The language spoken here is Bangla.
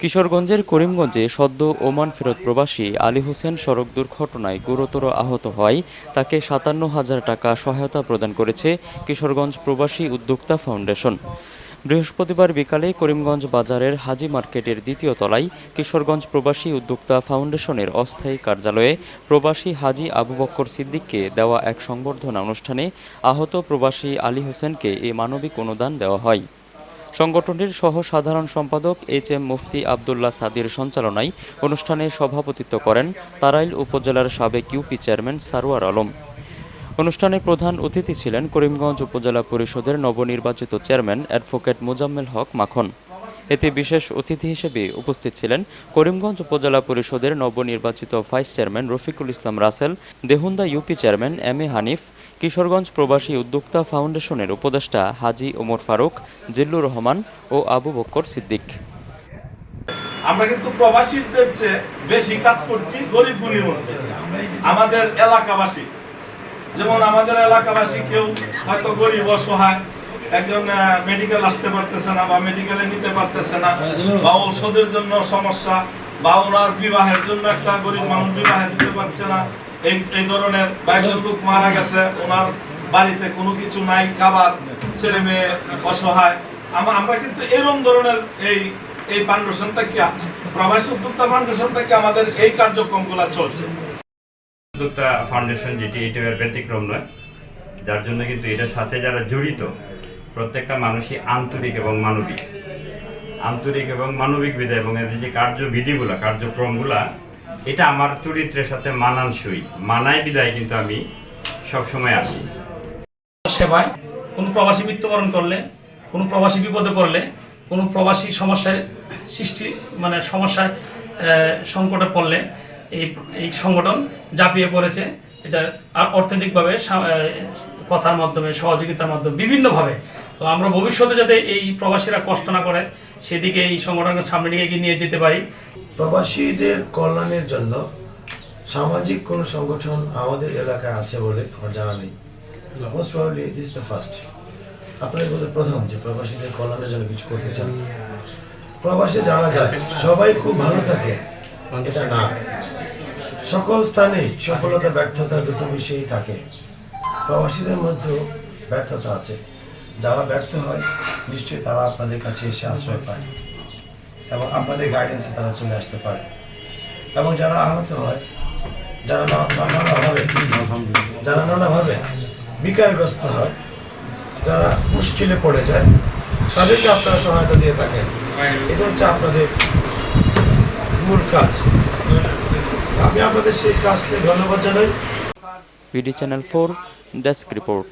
কিশোরগঞ্জের করিমগঞ্জে সদ্য ওমান ফেরত প্রবাসী আলী হোসেন সড়ক দুর্ঘটনায় গুরুতর আহত হওয়ায় তাকে সাতান্ন হাজার টাকা সহায়তা প্রদান করেছে কিশোরগঞ্জ প্রবাসী উদ্যোক্তা ফাউন্ডেশন। বৃহস্পতিবার বিকালে করিমগঞ্জ বাজারের হাজি মার্কেটের দ্বিতীয় তলায় কিশোরগঞ্জ প্রবাসী উদ্যোক্তা ফাউন্ডেশনের অস্থায়ী কার্যালয়ে প্রবাসী হাজি আবু বক্কর সিদ্দিককে দেওয়া এক সংবর্ধনা অনুষ্ঠানে আহত প্রবাসী আলী হোসেনকে এই মানবিক অনুদান দেওয়া হয়। সংগঠনটির সহ সাধারণ সম্পাদক এইচ এম মুফতি আবদুল্লাহ সাদির সঞ্চালনায় অনুষ্ঠানে সভাপতিত্ব করেন তারাইল উপজেলার সাবেক ইউপি চেয়ারম্যান সারোয়ার আলম। অনুষ্ঠানে প্রধান অতিথি ছিলেন করিমগঞ্জ উপজেলা পরিষদের নবনির্বাচিত চেয়ারম্যান অ্যাডভোকেট মোজাম্মেল হক মাখন। এতে বিশেষ অতিথি হিসেবে উপস্থিত ছিলেন করিমগঞ্জ উপজেলা পরিষদের নবনির্বাচিত vice chairman Rafiqul Islam Rasel, Dehunda UP chairman M A Hanif, Kishoreganj প্রবাসী উদ্যোক্তা ফাউন্ডেশনের উপদেষ্টা হাজি ওমর ফারুক, জিল্লুর রহমান ও আবু বক্কর সিদ্দিক। আমরা কিন্তু প্রবাসীদের চেয়ে বেশি কাজ করছি গরিব গুণীর মধ্যে। আমাদের এলাকাবাসী, যেমন আমাদের এলাকাবাসী কেউ হয়তো গরিব, অসহায় একজন মেডিকেল আসতে পারতেছে না বা মেডিকেলে নিতে পারতেছে না বা ঔষধের জন্য সমস্যা বা ওনার বিবাহের জন্য একটা গরিব মানুষ বিবাহে দিতে পারছে না এই এই ধরনের বা একজন লোক মারা গেছে ওনার বাড়িতে কোনো কিছু নাই খাবার ছেলে মেয়ে অসহায়। আমা- আমরা কিন্তু এরকম ধরনের এই এই ফাউন্ডেশন থেকে প্রবাসী উদ্যোক্তা ফাউন্ডেশন থেকে আমাদের এই কার্যক্রমগুলো চলছে? উদ্যোক্তা ফাউন্ডেশন যেটি এটা ব্যতিক্রম নয়। যার জন্য কিন্তু এটার সাথে যারা জড়িত প্রত্যেকটা মানুষই আন্তরিক এবং মানবিক। আন্তরিক এবং মানবিক বিধায় এবং এদের যে কার্যবিধিগুলা, কার্যক্রমগুলা, এটা আমার চরিত্রের সাথে মানানসই। মানায় বিদায় কিন্তু আমি সবসময় আসি। সেবায় কোনো প্রবাসী মৃত্যুবরণ করলে, কোনো প্রবাসী বিপদে পড়লে, কোনো প্রবাসী সমস্যায় সৃষ্টি মানে সমস্যায় সংকটে পড়লে এই এই সংগঠন ঝাঁপিয়ে পড়েছে। এটা অর্থনৈতিকভাবে কথার মাধ্যমে, সহযোগিতার মাধ্যমে, বিভিন্নভাবে তো আমরা ভবিষ্যতে যাতে এই প্রবাসীরা কষ্ট না করে, সেদিকে এই সংগঠনকে সামনে নিয়ে এগিয়ে নিয়ে যেতে পারি। প্রবাসীদের কল্যাণের জন্য সামাজিক কোনো সংগঠন আমাদের এলাকায় আছে বলে আমার জানা নেই। Most probably this the first আপনাদের মধ্যে প্রথম যে প্রবাসীদের কল্যাণের জন্য কিছু করতে চান। প্রবাসে যারা যায়, সবাই খুব ভালো থাকে, এটা না। সকল স্থানেই সফলতা, ব্যর্থতা দুটো বিষয়ই থাকে। প্রবাসীদের মধ্যেও ব্যর্থতা আছে। যারা ব্যর্থ হয়, নিশ্চয়ই তারা আপনাদের কাছে এসে আশ্রয় পায় এবং আপনাদের গাইডেন্সে তারা চলে আসতে পারে। এবং যারা আহত হয়, যারা নানাভাবে যারা নানাভাবে বিকারগ্রস্ত হয়, যারা মুশকিলে পড়ে যায়, তাদেরকে আপনারা সহায়তা দিয়ে থাকেন। এটা হচ্ছে আপনাদের মূল কাজ। আমি আপনাদের সেই কাজকে ধন্যবাদ জানাই। BD channel four desk report